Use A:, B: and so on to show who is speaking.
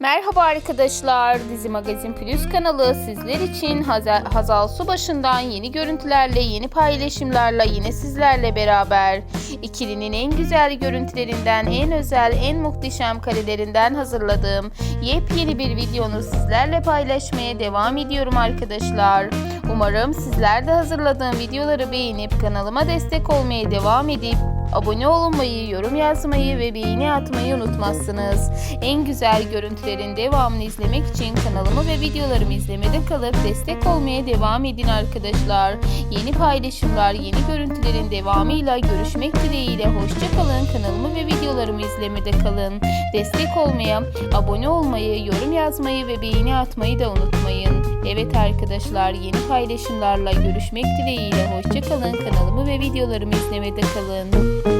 A: Merhaba arkadaşlar, Dizi Magazin Plus kanalı sizler için Hazel, Hazal Subaşı'ndan yeni görüntülerle, yeni paylaşımlarla yine sizlerle beraber ikilinin en güzel görüntülerinden, en özel, en muhteşem karelerinden hazırladığım yepyeni bir videonu sizlerle paylaşmaya devam ediyorum arkadaşlar. Umarım sizler de hazırladığım videoları beğenip kanalıma destek olmaya devam edip Abone olmayı, yorum yazmayı ve beğeni atmayı unutmazsınız. En güzel görüntülerin devamını izlemek için kanalımı ve videolarımı izlemede kalıp destek olmaya devam edin arkadaşlar. Yeni paylaşımlar, yeni görüntülerin devamıyla görüşmek dileğiyle. Hoşçakalın. Kanalımı ve videolarımı izlemede kalın. Destek olmaya, abone olmayı, yorum yazmayı ve beğeni atmayı da unutmayın. Evet arkadaşlar yeni paylaşımlarla görüşmek dileğiyle. Hoşçakalın. Kanalımı ve videolarımı izlemede kalın.